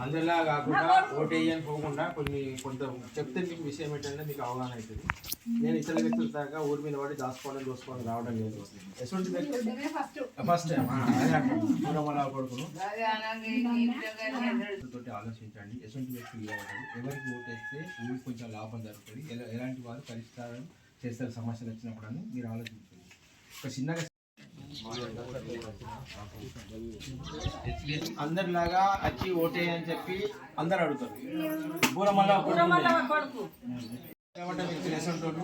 అందరిలా కాకుండా ఓటు వేయని పోకుండా కొన్ని కొంత చెప్తే మీకు విషయం ఏంటంటే మీకు అవగాహన అవుతుంది నేను ఇతర వ్యక్తుల దాకా ఊరి మీద పడి దాచుకోవడం దోసుకోవడం రావడం లేదు ఎటువంటి వ్యక్తి ఫస్ట్ టైం తోటి ఆలోచించండి ఎటువంటి వ్యక్తులు కావాలి ఎవరికి ఓటు వేస్తే ఊరికి కొంచెం లాభం జరుగుతుంది ఎలా ఎలాంటి వారు పరిష్కారం చేస్తారు సమస్యలు వచ్చినప్పుడు అని మీరు ఆలోచించండి ఒక చిన్నగా అందరిలాగా వచ్చి ఓటే అని చెప్పి అందరు అడుగుతారు. బూరమల్ల మీకు తెలిసినట్టు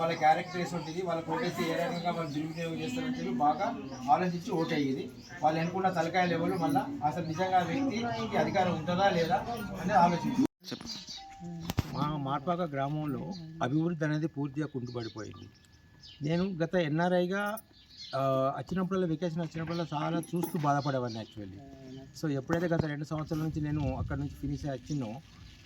వాళ్ళ క్యారెక్టర్ వేసి ఉంటుంది వాళ్ళ ఓటేసి ఏ రకంగా వాళ్ళు దుర్వినియోగం చేస్తారని చెప్పి బాగా ఆలోచించి ఓటు అయ్యేది. వాళ్ళు ఎన్నుకున్న తలకాయ లెవెల్ మళ్ళీ అసలు నిజంగా వ్యక్తికి అధికారం ఉంటుందా లేదా అనేది ఆలోచించి. మా మార్పాక గ్రామంలో అభివృద్ధి అనేది పూర్తిగా కుంటుపడిపోయింది. నేను గత ఎన్ఆర్ఐగా వచ్చినప్పుడల్లా వెకేషన్ వచ్చినప్పుడల్లా చాలా చూస్తూ బాధపడేవాడిని యాక్చువల్లీ సో ఎప్పుడైతే గత రెండు సంవత్సరాల నుంచి నేను అక్కడ నుంచి ఫినిష్ వచ్చినో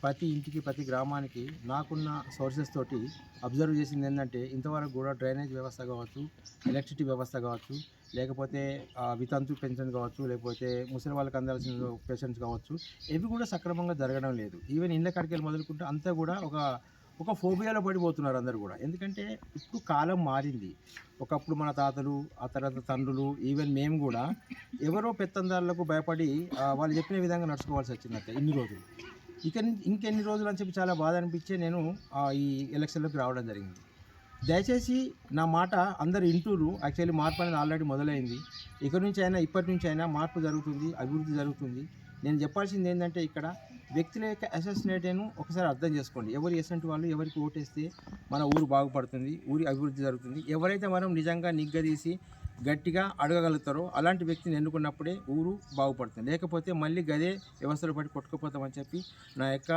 ప్రతి ఇంటికి ప్రతి గ్రామానికి నాకున్న సోర్సెస్ తోటి అబ్జర్వ్ చేసింది ఏంటంటే ఇంతవరకు కూడా డ్రైనేజ్ వ్యవస్థ కావచ్చు ఎలక్ట్రిసిటీ వ్యవస్థ కావచ్చు లేకపోతే వితంతు పెన్షన్ కావచ్చు లేకపోతే ముసలి వాళ్ళకి అందాల్సిన పెన్షన్స్ కావచ్చు ఇవి కూడా సక్రమంగా జరగడం లేదు. ఈవెన్ ఇళ్ళ కడికెళ్ళి మొదలుకుంటే అంతా కూడా ఒక ఒక ఫోబియాలో పడిపోతున్నారు అందరు కూడా. ఎందుకంటే ఇప్పుడు కాలం మారింది. ఒకప్పుడు మన తాతలు ఆ తర్వాత తండ్రులు ఈవెన్ మేము కూడా ఎవరో పెత్తందారులకు భయపడి వాళ్ళు చెప్పిన విధంగా నడుచుకోవాల్సి వచ్చిందంటే ఇన్ని రోజులు. ఇక ఇంకెన్ని రోజులు అని చెప్పి చాలా బాధ అనిపించే నేను ఈ ఎలక్షన్లోకి రావడం జరిగింది. దయచేసి నా మాట అందరు ఇంటూరు యాక్చువల్లీ మార్పు అనేది ఆల్రెడీ మొదలైంది. ఇక నుంచి అయినా ఇప్పటి నుంచి అయినా మార్పు జరుగుతుంది అభివృద్ధి జరుగుతుంది. నేను చెప్పాల్సింది ఏంటంటే ఇక్కడ వ్యక్తుల యొక్క అసెసినేటను ఒకసారి అర్థం చేసుకోండి. ఎవరు ఎసంటి వాళ్ళు ఎవరికి ఓటేస్తే మన ఊరు బాగుపడుతుంది ఊరి అభివృద్ధి జరుగుతుంది. ఎవరైతే మనం నిజంగా నిగ్గదీసి గట్టిగా అడగగలుగుతారో అలాంటి వ్యక్తిని ఎన్నుకున్నప్పుడే ఊరు బాగుపడుతుంది. లేకపోతే మళ్ళీ గదే వ్యవస్థలు పడి కొట్టుకుపోతామని చెప్పి నా యొక్క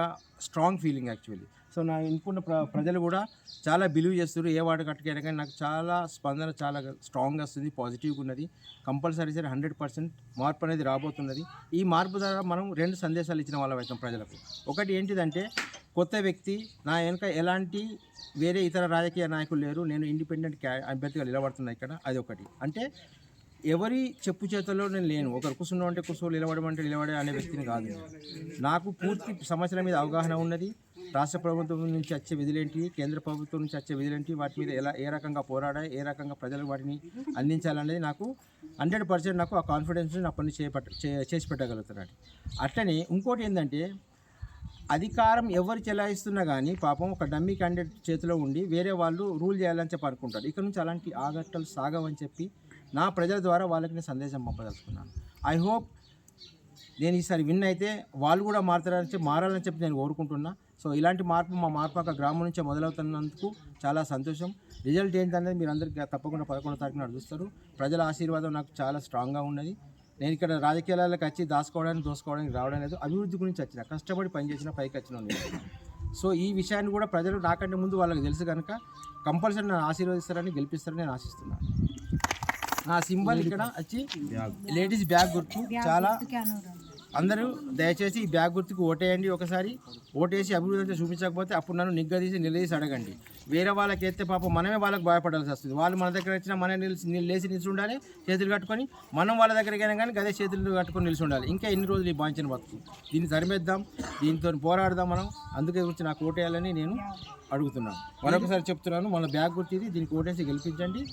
స్ట్రాంగ్ ఫీలింగ్ యాక్చువల్లీ సో నా ఎన్నుకున్న ప్ర ప్రజలు కూడా చాలా బిలీవ్ చేస్తారు ఏ వాడు కట్టుకైనా కానీ నాకు చాలా స్పందన చాలా స్ట్రాంగ్గా వస్తుంది పాజిటివ్గా ఉన్నది. కంపల్సరీ సరే హండ్రెడ్ పర్సెంట్ మార్పు అనేది రాబోతున్నది. ఈ మార్పు ద్వారా మనం రెండు సందేశాలు ఇచ్చిన వాళ్ళం అవుతాం ప్రజలకు. ఒకటి ఏంటిదంటే కొత్త వ్యక్తి నా వెనుక ఎలాంటి వేరే ఇతర రాజకీయ నాయకులు లేరు. నేను ఇండిపెండెంట్ క్యా అభ్యర్థిగా నిలబడుతున్నా ఇక్కడ. అది ఒకటి. అంటే ఎవరి చెప్పు చేతుల్లో నేను లేను. ఒకరు కూర్చున్నా అంటే కూర్చో నిలబడమంటే నిలబడే అనే వ్యక్తిని కాదు నాకు పూర్తి సమస్యల మీద అవగాహన ఉన్నది. రాష్ట్ర ప్రభుత్వం నుంచి వచ్చే విధులేంటి? కేంద్ర ప్రభుత్వం నుంచి వచ్చే విధులేంటి? వాటి మీద ఎలా ఏ రకంగా పోరాడా? ఏ రకంగా ప్రజలకు వాటిని అందించాలనేది నాకు హండ్రెడ్ పర్సెంట్ నాకు ఆ కాన్ఫిడెన్స్ నా పని చేపట్ట చేసి పెట్టగలుగుతున్నాడు. అట్లనే ఇంకోటి ఏంటంటే అధికారం ఎవరు చెలాయిస్తున్నా కానీ పాపం ఒక డమ్మీ క్యాండిడేట్ చేతిలో ఉండి వేరే వాళ్ళు రూల్ చేయాలని చెప్పి అనుకుంటారు. ఇక్కడ నుంచి అలాంటి ఆగట్టలు సాగవని చెప్పి నా ప్రజల ద్వారా వాళ్ళకి నేను సందేశం పంపదలుచుకున్నాను. ఐ హోప్ నేను ఈసారి విన్ అయితే వాళ్ళు కూడా మారుతారని చెప్పి మారాలని చెప్పి నేను కోరుకుంటున్నా. సో ఇలాంటి మార్పు మా మార్పాక గ్రామం నుంచే మొదలవుతున్నందుకు చాలా సంతోషం. రిజల్ట్ ఏంటనేది మీరు అందరికీ తప్పకుండా పదకొండో తారీఖున నాడు చూస్తారు ప్రజల ఆశీర్వాదం నాకు చాలా స్ట్రాంగ్గా ఉన్నది. నేను ఇక్కడ రాజకీయాలకు వచ్చి దాచుకోవడానికి దోసుకోవడానికి రావడం లేదు. అభివృద్ధి గురించి వచ్చిన కష్టపడి పనిచేసిన పైకి వచ్చిన. సో ఈ విషయాన్ని కూడా ప్రజలు నాకంటే ముందు వాళ్ళకి తెలుసు కనుక కంపల్సరీ నన్ను ఆశీర్వదిస్తారని గెలిపిస్తారని నేను ఆశిస్తున్నాను. నా సింబల్ ఇక్కడ వచ్చి లేడీస్ బ్యాగ్ గుర్తు. చాలా అందరూ దయచేసి ఈ బ్యాగ్ గుర్తుకు ఓటేయండి ఒకసారి. ఓటేసి అభివృద్ధి చూపించకపోతే అప్పుడు నన్ను నిగ్గదీసి నిలదీసి అడగండి. వేరే వాళ్ళకి ఎత్తే పాపం మనమే వాళ్ళకి భయపడాల్సి వస్తుంది. వాళ్ళు మన దగ్గర వచ్చినా మనమే నిలిచి లేచి నిలిచి ఉండాలి చేతులు కట్టుకొని మనం వాళ్ళ దగ్గరికి అయినా కానీ గదే చేతులు కట్టుకొని నిలిచి ఉండాలి ఇంకా ఎన్ని రోజులు ఈ బాంచిన బతుకు? దీన్ని సరిమేద్దాం దీంతో పోరాడదాం మనం. అందుకే గురించి నాకు ఓటేయాలని నేను అడుగుతున్నాను. మరొకసారి చెప్తున్నాను మన బ్యాగ్ గుర్తిది దీనికి ఓటేసి గెలిపించండి.